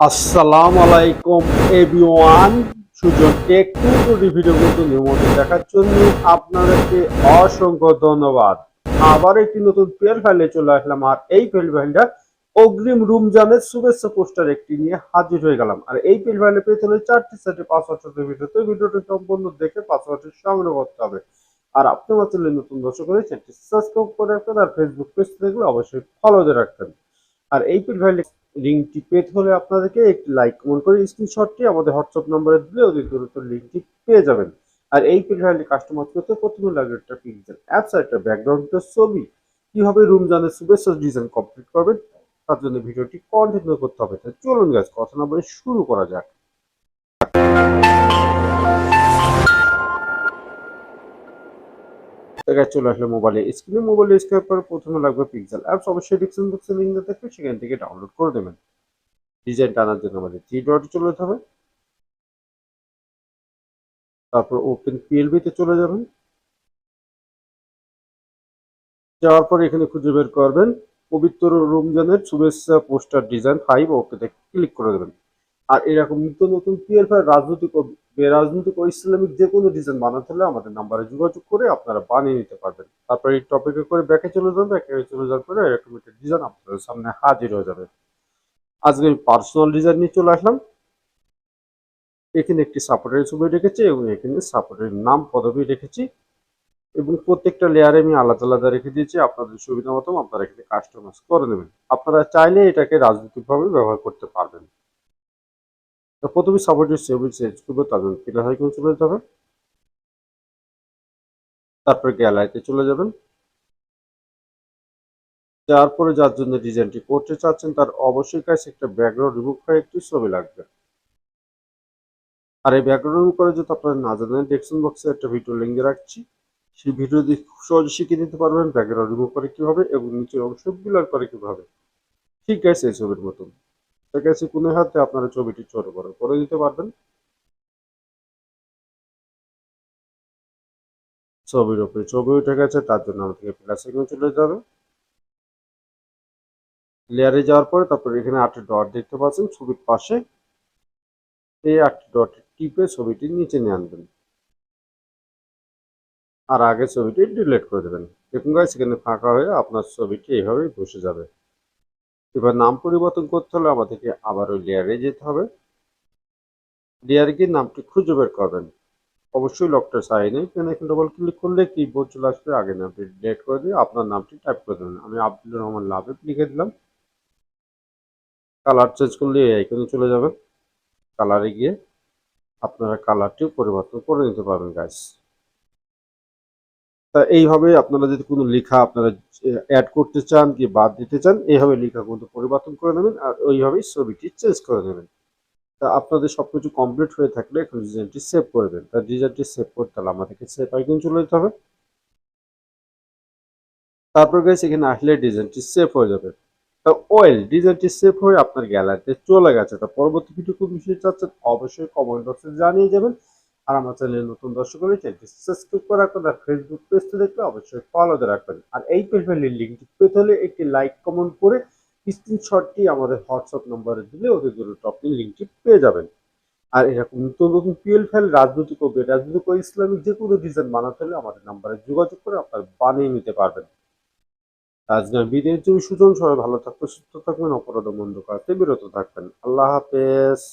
আসসালামু আলাইকুম everyone Sujan tech tutorial video কিন্তু নিয়মিত দেখার জন্য আপনাদেরকে অসংখ্য ধন্যবাদ। আবার একটি নতুন পেল ফাইলে চলে আসলাম, আর এই পেল ফাইলটা অগ্রিম রমজানের শুভেচ্ছা পোস্টার একটি নিয়ে হাজির হয়ে গেলাম। আর এই পেল ফাইলে পেতে হলে চারটি সেটে পাসওয়ার্ড সাথে ভিডিও তো ভিডিওটি সম্পূর্ণ দেখে পাসওয়ার্ডটি সংগ্রহ করতে হবে। আর আপনি আমার নতুন দর্শক হলে চ্যানেলটি সাবস্ক্রাইব করে রাখবেন, আর ফেসবুক পেজ দেখলে অবশ্যই ফলো দিয়ে রাখবেন। আর এই পেল ফাইলে লিঙ্কটি পেতে হলে আপনাদেরকে একটি লাইক কমেন্ট করে স্ক্রিনশটটি আমাদের হোয়াটসঅ্যাপ নম্বরে দিলে অতি দ্রুত লিঙ্কটি পেয়ে যাবেন। আর এই প্রোফাইলটি কাস্টমাইজ করতে প্রথমে লাগবে একটা পিকচার অ্যাপস একটা ব্যাকগ্রাউন্ডের ছবি। কীভাবে জানে শুভেচ্ছা ডিজাইন কমপ্লিট করবেন, তার জন্য ভিডিওটি কন্টিনিউ করতে হবে। তাই চলুন গাছ কথা না বলে শুরু করা যাক। জায়গায় চলে আসলে মোবাইলে স্ক্রিনে মোবাইলে স্ক্রাইব করে প্রথমে লাগবে পিক্সেল অ্যাপস অবশ্যই ডিসক্রিপশন বক্সে লিঙ্ক থাকবে সেখান থেকে ডাউনলোড করে দেবেন। ডিজাইন টানার জন্য আমাদের থ্রি ডটে চলে যেতে হবে। তারপর ওপেন পিএলবি তে চলে যাবেন। যাওয়ার পর এখানে খুঁজে বের করবেন পবিত্র রমজানের শুভেচ্ছা পোস্টার ডিজাইন ফাইভ ওকেতে ক্লিক করে দেবেন। আর এরকম নিত্য নতুন পিএল রাজনৈতিক ও বেরাজনৈতিক ও ইসলামিক যে কোনো ডিজাইন বানাতে হলে আমাদের নাম্বারে যোগাযোগ করে আপনারা বানিয়ে নিতে পারবেন। তারপর এই টপিকে করে ব্যাকে চলে যাবেন ব্যাকে চলে যাওয়ার পরে এরকম একটা ডিজাইন আপনাদের সামনে হাজির হয়ে যাবে। আজকে আমি পার্সোনাল ডিজাইন নিয়ে চলে আসলাম। এখানে একটি সাপোর্টের ছবি রেখেছি এবং এখানে সাপোর্টের নাম, পদবি রেখেছি এবং প্রত্যেকটা লেয়ারে আমি আলাদা আলাদা রেখে দিয়েছি। আপনাদের সুবিধা মতো আপনারা এখানে কাস্টমাইজ করে নেবেন। আপনারা চাইলে এটাকে রাজনৈতিকভাবে ব্যবহার করতে পারবেন। সাপোর্টের ছবি চেঞ্জ করব তার জন্য পিলার হাইকন চলে যেতে হবে তারপর গ্যালারিতে চলে যাবেন। যার পরে যার জন্য ডিজাইনটি করতে চাচ্ছেন, তার অবশ্যই কাছে একটা ব্যাকগ্রাউন্ড রিমুভ করে একটি ছবি লাগবে। আর এই ব্যাকগ্রাউন্ড করে যদি আপনারা না জানেন ডেসক্রিপশন বক্সে একটা ভিডিও লিঙ্ক রাখছি। সেই ভিডিও দিয়ে খুব সহজে শিখে নিতে পারবেন ব্যাকগ্রাউন্ড রিমুভ করে কীভাবে এবং নিচের অংশ ব্লার করে কীভাবে। ঠিক আছে, এই ছবির মতন। ঠিক আছে কোনো হাতে আপনারা ছবিটি ছোট বড় করে দিতে পারবেন। ছবির উপরে ছবি উঠে গেছে, তার জন্য আমাদেরকে প্লাস এখানে চলে যাবে লেয়ারে যাওয়ার পরে তারপর এখানে আটটি ডট দেখতে পাচ্ছেন, ছবির পাশে। এই আটটি ডট টিপে ছবিটি নিচে নিয়ে আনবেন। আর আগে ছবিটি ডিলিট করে দেবেন। দেখুন গাছ সেখানে ফাঁকা হয়ে আপনার ছবিটি এইভাবেই বসে যাবে। এবার নাম পরিবর্তন করতে হলে আমাদেরকে আবার ওই লেয়ারে যেতে হবে। লেয়ারে গিয়ে নামটি খুঁজে বের করবেন। অবশ্যই লকটা সাইনে এখানে এখন ডবল ক্লিক করলে কিবোর্ড চলে আসবে। আগে নামটি ডিলিট করে দিয়ে আপনার নামটি টাইপ করে দেবেন। আমি আব্দুল রহমান লাভেব লিখে দিলাম। কালার চেঞ্জ করলে আইকনে চলে যাবেন। কালারে গিয়ে আপনারা কালারটিও পরিবর্তন করে নিতে পারবেন গাছ তা এইভাবে আপনারা যদি কোনো লেখা আপনারা অ্যাড করতে চান কি বাদ দিতে চান, এইভাবে লেখা কিন্তু পরিবর্তন করে নেবেন আর ওইভাবেই ছবিটি চেঞ্জ করে নেবেন। তা আপনাদের সব কিছু কমপ্লিট হয়ে থাকলে এখন ডিজাইনটি সেভ করবেন তা ডিজাইনটি সেভ করতে হলে আমাদেরকে সেভ আইকন চলে যেতে হবে। তারপর গাইস এখানে আসলে ডিজাইনটি সেভ হয়ে যাবে। তা ওয়েল ডিজাইনটি সেভ হয়ে আপনার গ্যালারিতে চলে গেছে। তা পরবর্তী ভিডিও কোন বিষয়ে চাচ্ছেন, অবশ্যই কমেন্ট বক্সে জানিয়ে যাবেন। আর আমার চ্যানেলে নতুন দর্শক হলে চ্যানেলটি সাবস্ক্রাইব করে রাখবেন আর ফেসবুক পেজটি দেখলে অবশ্যই ফলো দিয়ে রাখবেন। আর এই পেজের লিঙ্কটি পেতে হলে একটি লাইক কমেন্ট করে স্ক্রিনশটটি আমাদের হোয়াটসঅ্যাপ নম্বরে দিলে অতি দ্রুত আপনি লিঙ্কটি পেয়ে যাবেন। আর এরকম নতুন নতুন পিএল ফাইল রাজনৈতিক ও বেরাজনৈতিক ও ইসলামিক যে কোনো ডিজাইন বানাতে হলে আমাদের নাম্বারে যোগাযোগ করে আপনারা বানিয়ে নিতে পারবেন। আজকে বিদেশ জমি সুজন, সবাই ভালো থাকবেন, সুস্থ থাকবেন, অপরাধ মন্দ করতে বিরত থাকবেন। আল্লাহ হাফেজ।